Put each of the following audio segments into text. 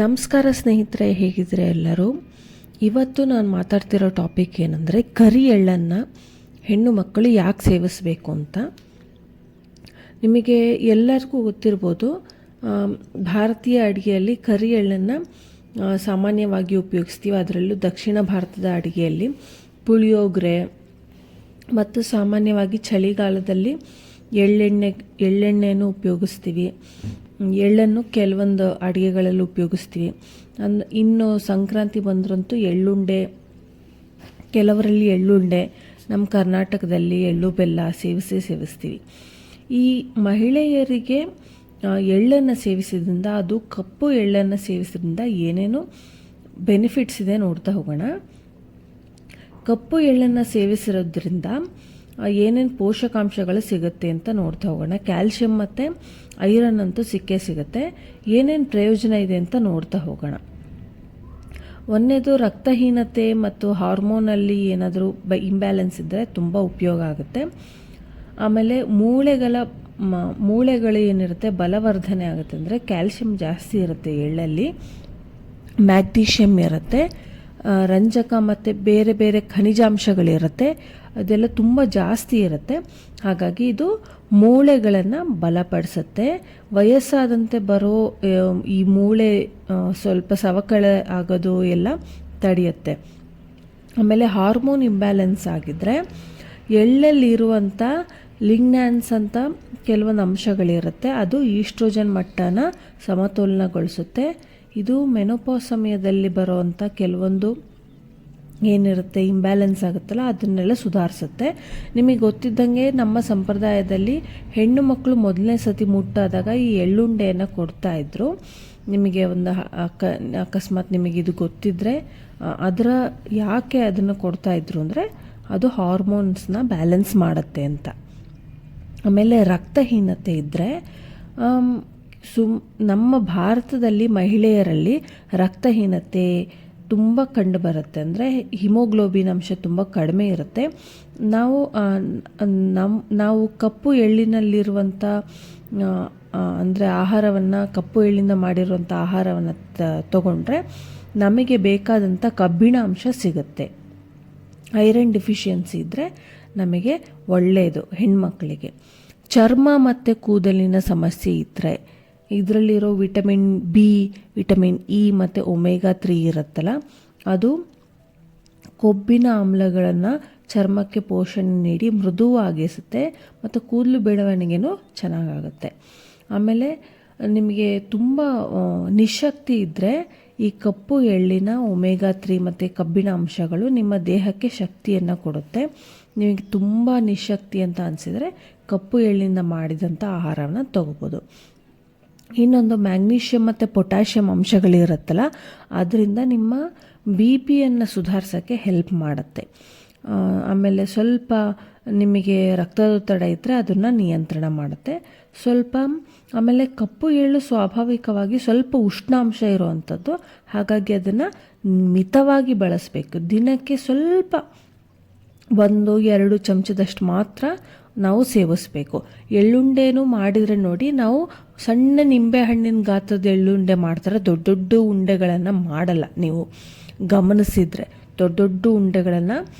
ನಮಸ್ಕಾರ ಸ್ನೇಹಿತರೆ ಹೇಗಿದ್ರೆ ಎಲ್ಲರೂ? ಇವತ್ತು ನಾನು ಮಾತಾಡ್ತಿರೋ ಟಾಪಿಕ್ ಏನಂದರೆ, ಕರಿ ಎಳ್ಳನ್ನು ಹೆಣ್ಣು ಮಕ್ಕಳು ಯಾಕೆ ಸೇವಿಸಬೇಕು ಅಂತ. ನಿಮಗೆ ಎಲ್ಲರಿಗೂ ಗೊತ್ತಿರ್ಬೋದು ಭಾರತೀಯ ಅಡುಗೆಯಲ್ಲಿ ಕರಿ ಎಳ್ಳನ್ನು ಸಾಮಾನ್ಯವಾಗಿ ಉಪಯೋಗಿಸ್ತೀವಿ. ಅದರಲ್ಲೂ ದಕ್ಷಿಣ ಭಾರತದ ಅಡುಗೆಯಲ್ಲಿ ಪುಳಿಯೋಗರೆ, ಮತ್ತು ಸಾಮಾನ್ಯವಾಗಿ ಚಳಿಗಾಲದಲ್ಲಿ ಎಳ್ಳೆಣ್ಣೆ ಎಳ್ಳೆಣ್ಣೆಯನ್ನು ಉಪಯೋಗಿಸ್ತೀವಿ. ಎಳ್ಳನ್ನು ಕೆಲವೊಂದು ಅಡುಗೆಗಳಲ್ಲಿ ಉಪಯೋಗಿಸ್ತೀವಿ. ಅನ್ ಇನ್ನು ಸಂಕ್ರಾಂತಿ ಬಂದರಂತೂ ಎಳ್ಳುಂಡೆ, ಕೆಲವರಲ್ಲಿ ಎಳ್ಳುಂಡೆ, ನಮ್ಮ ಕರ್ನಾಟಕದಲ್ಲಿ ಎಳ್ಳು ಬೆಲ್ಲ ಸೇವಿಸಿ ಸೇವಿಸ್ತೀವಿ. ಈ ಮಹಿಳೆಯರಿಗೆ ಎಳ್ಳನ್ನು ಸೇವಿಸಿದ್ರಿಂದ, ಅದು ಕಪ್ಪು ಎಳ್ಳನ್ನು ಸೇವಿಸಿದ್ರಿಂದ ಏನೇನು ಬೆನಿಫಿಟ್ಸ್ ಇದೆ ನೋಡ್ತಾ ಹೋಗೋಣ. ಕಪ್ಪು ಎಳ್ಳನ್ನು ಸೇವಿಸಿರೋದ್ರಿಂದ ಏನೇನು ಪೋಷಕಾಂಶಗಳು ಸಿಗುತ್ತೆ ಅಂತ ನೋಡ್ತಾ ಹೋಗೋಣ. ಕ್ಯಾಲ್ಶಿಯಂ ಮತ್ತು ಐರನ್ ಅಂತೂ ಸಿಕ್ಕೇ ಸಿಗುತ್ತೆ. ಏನೇನು ಪ್ರಯೋಜನ ಇದೆ ಅಂತ ನೋಡ್ತಾ ಹೋಗೋಣ. ಒಂದನೇದು ರಕ್ತಹೀನತೆ ಮತ್ತು ಹಾರ್ಮೋನಲ್ಲಿ ಏನಾದರೂ ಬ ಇಂಬ್ಯಾಲೆನ್ಸ್ ಇದ್ದರೆ ತುಂಬ ಉಪಯೋಗ ಆಗುತ್ತೆ. ಆಮೇಲೆ ಮೂಳೆಗಳ ಮ- ಮೂಳೆಗಳು ಏನಿರುತ್ತೆ, ಬಲವರ್ಧನೆ ಆಗುತ್ತೆ. ಅಂದರೆ ಕ್ಯಾಲ್ಶಿಯಂ ಜಾಸ್ತಿ ಇರುತ್ತೆ ಎಳ್ಳಲ್ಲಿ. ಮ್ಯಾಗ್ನೀಷಿಯಮ್ ಇರುತ್ತೆ. ರಂಜಕ ಮತ್ತು ಬೇರೆ ಬೇರೆ ಖನಿಜಾಂಶಗಳಿರುತ್ತೆ. ಅದೆಲ್ಲ ತುಂಬ ಜಾಸ್ತಿ ಇರುತ್ತೆ. ಹಾಗಾಗಿ ಇದು ಮೂಳೆಗಳನ್ನು ಬಲಪಡಿಸುತ್ತೆ. ವಯಸ್ಸಾದಂತೆ ಬರೋ ಈ ಮೂಳೆ ಸ್ವಲ್ಪ ಸವಕಳೆ ಆಗೋದು ಎಲ್ಲ ತಡೆಯುತ್ತೆ. ಆಮೇಲೆ ಹಾರ್ಮೋನ್ ಇಂಬ್ಯಾಲೆನ್ಸ್ ಆಗಿದ್ದರೆ ಎಳ್ಳಲ್ಲಿರುವಂಥ ಲಿಗ್ನಾನ್ಸ್ ಅಂತ ಕೆಲವೊಂದು ಅಂಶಗಳಿರುತ್ತೆ. ಅದು ಈಸ್ಟ್ರೋಜನ್ ಮಟ್ಟನ ಸಮತೋಲನಗೊಳಿಸುತ್ತೆ. ಇದು ಮೆನೋಪಾಸ್ ಸಮಯದಲ್ಲಿ ಬರುವಂಥ ಕೆಲವೊಂದು ಏನಿರುತ್ತೆ ಇಂಬ್ಯಾಲೆನ್ಸ್ ಆಗುತ್ತಲ್ಲ, ಅದನ್ನೆಲ್ಲ ಸುಧಾರಿಸುತ್ತೆ. ನಿಮಗೆ ಗೊತ್ತಿದ್ದಂಗೆ ನಮ್ಮ ಸಂಪ್ರದಾಯದಲ್ಲಿ ಹೆಣ್ಣು ಮಕ್ಕಳು ಮೊದಲನೇ ಸತಿ ಮುಟ್ಟಾದಾಗ ಈ ಎಳ್ಳುಂಡೆಯನ್ನು ಕೊಡ್ತಾ ಇದ್ರು. ನಿಮಗೆ ಒಂದು ಅಕ, ಅಕಸ್ಮಾತ್ ಇದು ಗೊತ್ತಿದ್ದರೆ ಅದರ ಯಾಕೆ ಅದನ್ನು ಕೊಡ್ತಾ ಇದ್ರು ಅಂದರೆ, ಅದು ಹಾರ್ಮೋನ್ಸ್ನ ಬ್ಯಾಲೆನ್ಸ್ ಮಾಡುತ್ತೆ ಅಂತ. ಆಮೇಲೆ ರಕ್ತಹೀನತೆ ಇದ್ದರೆ ಸುಮ್, ನಮ್ಮ ಭಾರತದಲ್ಲಿ ಮಹಿಳೆಯರಲ್ಲಿ ರಕ್ತಹೀನತೆ ತುಂಬ ಕಂಡು ಬರುತ್ತೆ. ಅಂದರೆ ಹಿಮೋಗ್ಲೋಬಿನ್ ಅಂಶ ತುಂಬ ಕಡಿಮೆ ಇರುತ್ತೆ. ನಾವು ನಮ್ಮ ನಾವು ಕಪ್ಪು ಎಳ್ಳಿನಲ್ಲಿರುವಂಥ ಅಂದರೆ ಆಹಾರವನ್ನು, ಕಪ್ಪು ಎಳ್ಳಿನ ಮಾಡಿರುವಂಥ ಆಹಾರವನ್ನು ತಗೊಂಡ್ರೆ ನಮಗೆ ಬೇಕಾದಂಥ ಕಬ್ಬಿಣ ಅಂಶ ಸಿಗುತ್ತೆ. ಐರನ್ ಡಿಫಿಷಿಯನ್ಸಿ ಇದ್ದರೆ ನಮಗೆ ಒಳ್ಳೆಯದು ಹೆಣ್ಮಕ್ಳಿಗೆ. ಚರ್ಮ ಮತ್ತು ಕೂದಲಿನ ಸಮಸ್ಯೆ ಇದ್ದರೆ ಇದರಲ್ಲಿರೋ ವಿಟಮಿನ್ ಬಿ, ವಿಟಮಿನ್ ಇ ಮತ್ತು ಒಮೆಗಾ ತ್ರೀ ಇರುತ್ತಲ್ಲ, ಅದು ಕೊಬ್ಬಿನ ಆಮ್ಲಗಳನ್ನು ಚರ್ಮಕ್ಕೆ ಪೋಷಣೆ ನೀಡಿ ಮೃದುವಾಗಿಸುತ್ತೆ ಮತ್ತು ಕೂದಲು ಬೆಳವಣಿಗೆನೂ ಚೆನ್ನಾಗಾಗುತ್ತೆ. ಆಮೇಲೆ ನಿಮಗೆ ತುಂಬ ನಿಶಕ್ತಿ ಇದ್ದರೆ ಈ ಕಪ್ಪು ಎಳ್ಳಿನ ಒಮೆಗಾ ತ್ರೀ ಮತ್ತು ಕಬ್ಬಿಣ ಅಂಶಗಳು ನಿಮ್ಮ ದೇಹಕ್ಕೆ ಶಕ್ತಿಯನ್ನು ಕೊಡುತ್ತೆ. ನಿಮಗೆ ತುಂಬ ನಿಶಕ್ತಿ ಅಂತ ಅನಿಸಿದರೆ ಕಪ್ಪು ಎಳ್ಳಿಂದ ಮಾಡಿದಂಥ ಆಹಾರವನ್ನು ತಗೋಬೋದು. ಇನ್ನೊಂದು ಮ್ಯಾಗ್ನೀಷಿಯಂ ಮತ್ತು ಪೊಟ್ಯಾಷಿಯಂ ಅಂಶಗಳಿರುತ್ತಲ್ಲ, ಅದರಿಂದ ನಿಮ್ಮ ಬಿ ಪಿಯನ್ನು ಸುಧಾರಿಸೋಕ್ಕೆ ಹೆಲ್ಪ್ ಮಾಡುತ್ತೆ. ಆಮೇಲೆ ಸ್ವಲ್ಪ ನಿಮಗೆ ರಕ್ತದೊತ್ತಡ ಇದ್ದರೆ ಅದನ್ನು ನಿಯಂತ್ರಣ ಮಾಡುತ್ತೆ. ಸ್ವಲ್ಪ, ಆಮೇಲೆ ಕಪ್ಪು ಎಳ್ಳು ಸ್ವಾಭಾವಿಕವಾಗಿ ಸ್ವಲ್ಪ ಉಷ್ಣಾಂಶ ಇರುವಂಥದ್ದು ಹಾಗಾಗಿ ಅದನ್ನು ಮಿತವಾಗಿ ಬಳಸಬೇಕು. ದಿನಕ್ಕೆ ಸ್ವಲ್ಪ ಒಂದು, ಎರಡು ಚಮಚದಷ್ಟು ಮಾತ್ರ ನಾವು ಸೇವಿಸಬೇಕು. ಎಳ್ಳುಂಡೆನೂ ಮಾಡಿದರೆ ನೋಡಿ, ನಾವು ಸಣ್ಣ ನಿಂಬೆ ಹಣ್ಣಿನ ಗಾತ್ರದ ಎಳ್ಳುಂಡೆ ಮಾಡ್ತಾರೆ. ದೊಡ್ಡ ದೊಡ್ಡ ಉಂಡೆಗಳನ್ನು ಮಾಡಲ್ಲ ನೀವು. ಗಮನಿಸಿದರೆ ದೊಡ್ಡ ದೊಡ್ಡ ಉಂಡೆಗಳನ್ನು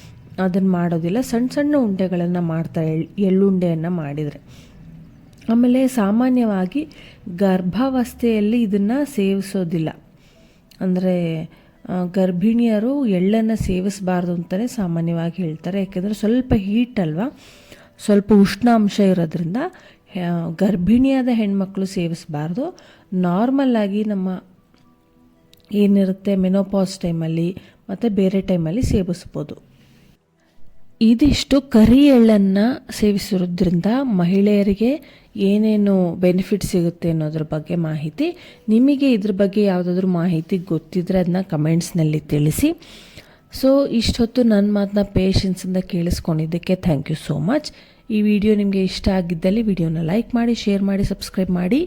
ಅದನ್ನು ಮಾಡೋದಿಲ್ಲ. ಸಣ್ಣ ಸಣ್ಣ ಉಂಡೆಗಳನ್ನು ಮಾಡ್ತಾರೆ ಎಳ್, ಎಳ್ಳುಂಡೆಯನ್ನು ಮಾಡಿದರೆ. ಆಮೇಲೆ ಸಾಮಾನ್ಯವಾಗಿ ಗರ್ಭಾವಸ್ಥೆಯಲ್ಲಿ ಇದನ್ನು ಸೇವಿಸೋದಿಲ್ಲ. ಅಂದರೆ ಗರ್ಭಿಣಿಯರು ಎಳ್ಳನ್ನು ಸೇವಿಸಬಾರ್ದು ಅಂತಲೇ ಸಾಮಾನ್ಯವಾಗಿ ಹೇಳ್ತಾರೆ. ಯಾಕೆಂದರೆ ಸ್ವಲ್ಪ ಹೀಟ್ ಅಲ್ವಾ? ಸ್ವಲ್ಪ ಉಷ್ಣಾಂಶ ಇರೋದ್ರಿಂದ ಗರ್ಭಿಣಿಯಾದ ಹೆಣ್ಮಕ್ಳು ಸೇವಿಸಬಾರ್ದು. ನಾರ್ಮಲ್ಲಾಗಿ ನಮ್ಮ ಏನಿರುತ್ತೆ ಮೆನೋಪಾಸ್ ಟೈಮಲ್ಲಿ ಮತ್ತು ಬೇರೆ ಟೈಮಲ್ಲಿ ಸೇವಿಸ್ಬೋದು. ಇದಿಷ್ಟು ಕರಿ ಎಳ್ಳನ್ನು ಸೇವಿಸಿರೋದ್ರಿಂದ ಮಹಿಳೆಯರಿಗೆ ಏನೇನು ಬೆನಿಫಿಟ್ ಸಿಗುತ್ತೆ ಅನ್ನೋದ್ರ ಬಗ್ಗೆ ಮಾಹಿತಿ, ನಿಮಗೆ ಇದ್ರ ಬಗ್ಗೆ ಯಾವುದಾದ್ರೂ ಮಾಹಿತಿ ಗೊತ್ತಿದ್ರೆ ಅದನ್ನ ಕಮೆಂಟ್ಸ್ನಲ್ಲಿ ತಿಳಿಸಿ. ಸೊ ಇಷ್ಟೊತ್ತು ನನ್ನ ಮಾತನ್ನ ಪೇಷನ್ಸಿಂದ ಕೇಳಿಸ್ಕೊಂಡಿದ್ದಕ್ಕೆ ಥ್ಯಾಂಕ್ ಯು ಸೋ ಮಚ್ ಈ ವಿಡಿಯೋ ನಿಮಗೆ ಇಷ್ಟ ಆಗಿದ್ದಲ್ಲಿ ವಿಡಿಯೋನ ಲೈಕ್ ಮಾಡಿ ಶೇರ್ ಮಾಡಿ ಸಬ್ಸ್ಕ್ರೈಬ್ ಮಾಡಿ.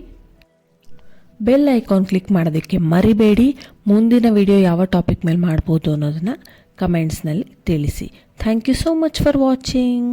ಬೆಲ್ ಐಕಾನ್ ಕ್ಲಿಕ್ ಮಾಡೋದಕ್ಕೆ ಮರಿಬೇಡಿ. ಮುಂದಿನ ವಿಡಿಯೋ ಯಾವ ಟಾಪಿಕ್ ಮೇಲೆ ಮಾಡ್ಬೋದು ಅನ್ನೋದನ್ನು ಕಮೆಂಟ್ಸ್ನಲ್ಲಿ ತಿಳಿಸಿ. Thank you so much for watching